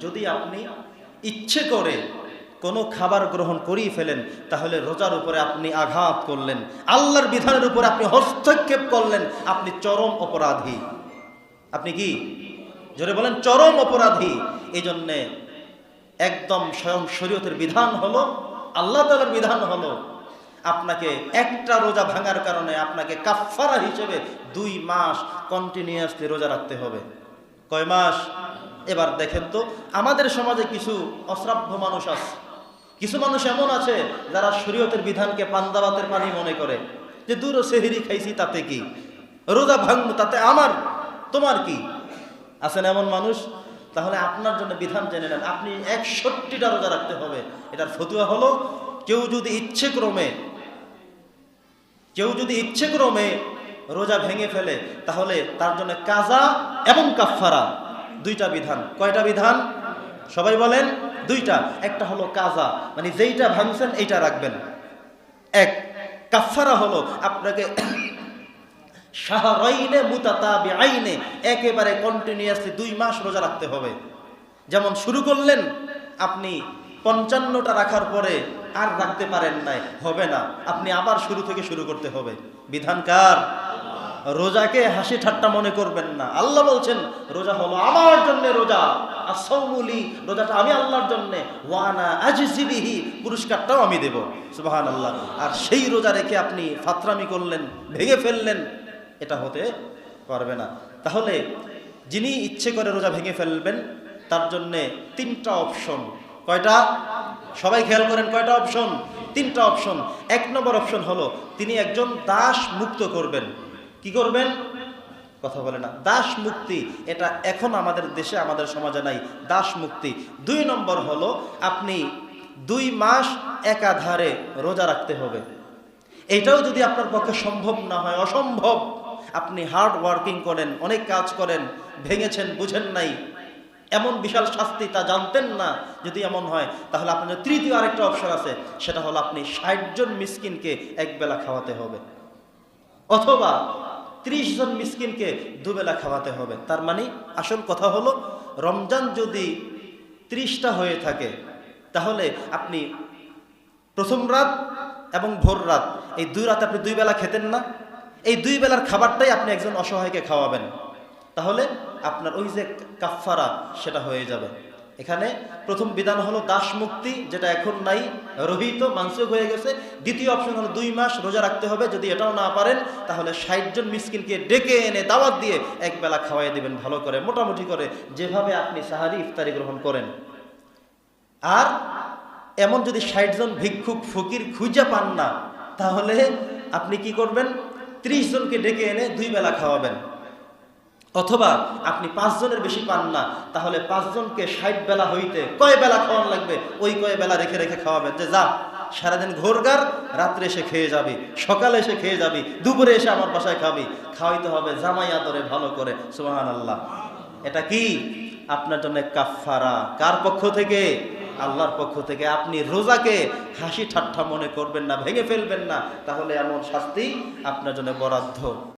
যদি আপনি ইচ্ছে করে কোনো খাবার গ্রহণ করিয়ে ফেলেন, তাহলে রোজার উপরে আপনি আঘাত করলেন। আল্লাহর বিধানের উপরে আপনি হস্তক্ষেপ করলেন। আপনি চরম অপরাধী। আপনি কি? জোরে বলেন, চরম অপরাধী। এই জন্যে একদম স্বয়ং শরীয়তের বিধান হলো, আল্লাহ তালার বিধান হলো, আপনাকে একটা রোজা ভাঙার কারণে আপনাকে কাফারা হিসেবে দুই মাস কন্টিনিউয়াসলি রোজা রাখতে হবে। কয় মাস? এবার দেখেন তো, আমাদের সমাজে কিছু অশ্রাব্য মানুষ আছে। কিছু মানুষ এমন আছে যারা শরীয়তের বিধানকে পান্দাবাতের পানি মনে করে। যে দূর সেহেরি খাইছি তাতে কি? রোজা ভাঙবো তাতে আমার? তোমার কি? আছেন এমন মানুষ? তাহলে আপনার জন্য বিধান জেনে নেন, আপনি একষট্টিটা রোজা রাখতে হবে। এটার ফতুয়া হলো, কেউ যদি ইচ্ছে ক্রমে কেউ যদি ইচ্ছে ক্রমে রোজা ভেঙে ফেলে, তাহলে তার জন্য কাজা এবং কাফফারা। দুইটা বিধান। কয়টা বিধান? সবাই বলেন, দুইটা। একটা হলো কাজা মানে যেইটা ভাঙছেন এইটা রাখবেন। এক কাফারা হলো আপনাকে আইনে একেবারে কন্টিনিউয়াসলি দুই মাস রোজা রাখতে হবে। যেমন শুরু করলেন, আপনি পঞ্চান্নটা রাখার পরে আর রাখতে পারেন নাই, হবে না। আপনি আবার শুরু থেকে শুরু করতে হবে। বিধানকার রোজাকে হাসি ঠাট্টা মনে করবেন না। আল্লাহ বলছেন, রোজা হলো আমার জন্য রোজা আসৌমুলি রোজাটা আমি আল্লাহর জন্য। ওয়ানা আজিবিহি পুরস্কারটাও আমি দেব। সুবাহান আল্লাহ আর সেই রোজা রেখে আপনি ফাতরামি করলেন, ভেঙে ফেললেন, এটা হতে পারবে না। তাহলে যিনি ইচ্ছে করে রোজা ভেঙে ফেলবেন, তার জন্যে তিনটা অপশন। কয়টা? সবাই খেয়াল করেন, কয়টা অপশন? তিনটা অপশন। এক নম্বর অপশন হলো, তিনি একজন দাস মুক্ত করবেন। কি করবেন? কথা বলে না। দাস মুক্তি, এটা এখন আমাদের দেশে, আমাদের সমাজে নাই। দাস মুক্তি। দুই নম্বর হলো, আপনি দুই মাস একাধারে রোজা রাখতে হবে। এটাও যদি আপনার পক্ষে সম্ভব না হয়, অসম্ভব। আপনি হার্ড ওয়ার্কিং করেন, অনেক কাজ করেন, ভেঙেছেন, বুঝেন নাই। এমন বিশাল শাস্তি তা জানতেন না, যদি এমন হয়, তাহলে আপনার তৃতীয় আরেকটা অপশন আছে। সেটা হলো, আপনি ষাট জন মিসকিনকে একবেলা খাওয়াতে হবে। অথবা ত্রিশ জন মিসকিনকে দুবেলা খাওয়াতে হবে। তার মানে আসল কথা হলো, রমজান যদি ত্রিশটা হয়ে থাকে, তাহলে আপনি প্রথম রাত এবং ভোর রাত, এই দুই রাতে আপনি দুই বেলা খেতেন না, এই দুই বেলার খাবারটাই আপনি একজন অসহায়কে খাওয়াবেন। তাহলে আপনার ওই যে কাফফারা, সেটা হয়ে যাবে। এখানে প্রথম বিধান হলো দাস মুক্তি, যেটা এখন নাই, রহিত, মানসিক হয়ে গেছে। দ্বিতীয় অপশন হলো দুই মাস রোজা রাখতে হবে। যদি এটাও না পারেন, তাহলে ষাট জন মিসকিনকে ডেকে এনে দাওয়াত দিয়ে এক বেলা খাওয়াই দিবেন, ভালো করে, মোটামুটি করে, যেভাবে আপনি সাহারি ইফতারি গ্রহণ করেন। আর এমন যদি ষাট জন ভিক্ষুক, ফকির খুঁজে পান না, তাহলে আপনি কি করবেন? ত্রিশ জনকে ডেকে এনে দুই বেলা খাওয়াবেন। অথবা আপনি পাঁচজনের বেশি পান না, তাহলে পাঁচজনকে ষাট বেলা হইতে কয় বেলা খাওয়ান লাগবে? ওই কয় বেলা রেখে রেখে খাওয়াবেন যে যা, সারাদিন ঘোরগার, রাত্রে এসে খেয়ে যাবি, সকালে এসে খেয়ে যাবি, দুপুরে এসে আমার বাসায় খাবি। খাওয়াইতে হবে জামাই আদরে ভালো করে সুবাহান আল্লাহ এটা কি? আপনার জন্য কাফারা কার পক্ষ থেকে? আল্লাহর পক্ষ থেকে। আপনি রোজাকে হাসি ঠাট্টা মনে করবেন না, ভেঙে ফেলবেন না, তাহলে এমন শাস্তি আপনার জন্য বরাদ্দ।